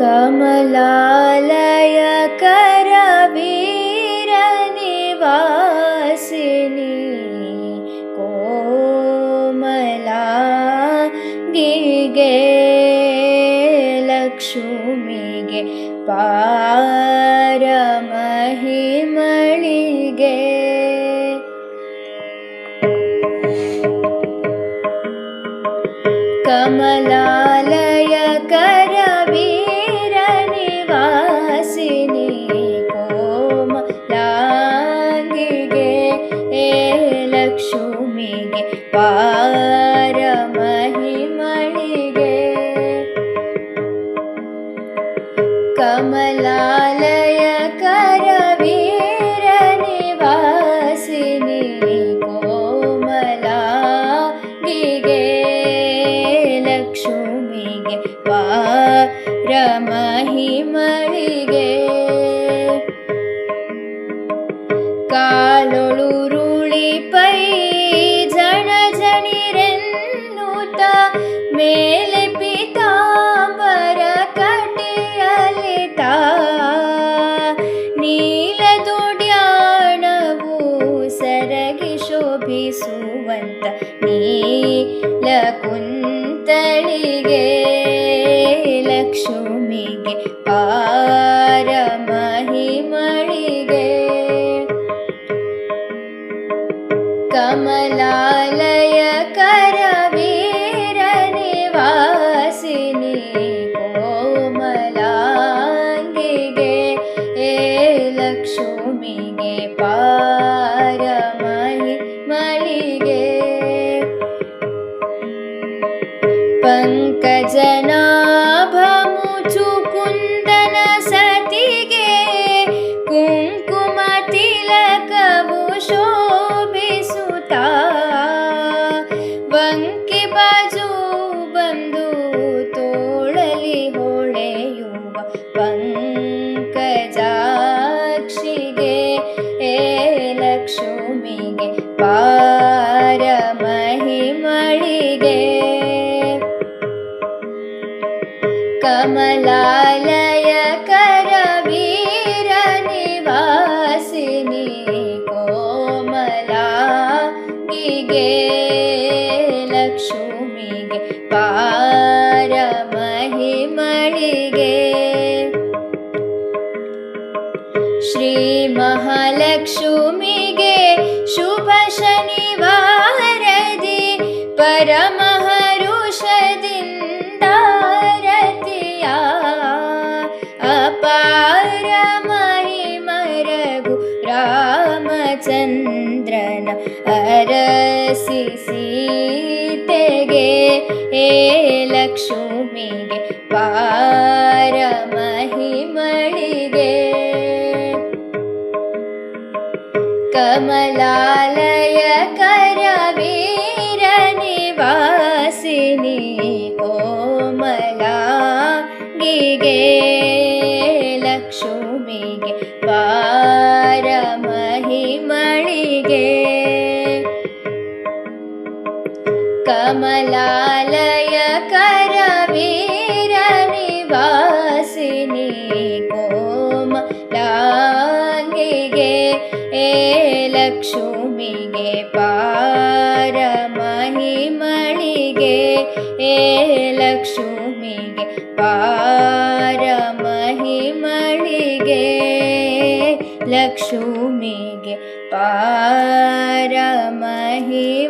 कमलालय करवीरनिवासिनी कोमला गिगे लक्ष्मीगे पारमहिमळिगे। कमलालय लक्ष्मीगे पारमहिमळिगे कमलालय करवीरनिवासिनी कोमला गिगे लक्ष्मीगे पारमहिमळिगे पितामर कटि अलिता नील सरगि शोभिन्त नीलुन्तणे लक्ष्म पार महि मणि लक्ष्मीगे पारमहिमळिगे पङ्कजनाभमुचुकुन्दन ಲಕ್ಷ್ಮಿಗೆ ಪಾರಮಹಿಮಳಿಗೆ ಕಮಲಾಲಯ करवीरनिवासिनी कोमला गिगे लक्ष्मीगे पारमहिमळिगे श्रीमहालक्ष्मीगे शुभ शनिवारदि परमहरुषदिन्दारतिया। अपार महिमरघु रामचन्द्रन अरसि सीतेगे हे लक्ष्मीगे पारमहिमळिगे कमलालय करवीरनिवासिनी कोमला गिगे लक्ष्मीगे पारमहिमळिगे कमलालय करवीरनिवासिनी कोमलाङ्गिगे ए लक्ष्मीगे गे पार महिमणे ए लक्ष्मीगे गे पार महिमणे लक्ष्मी पार महि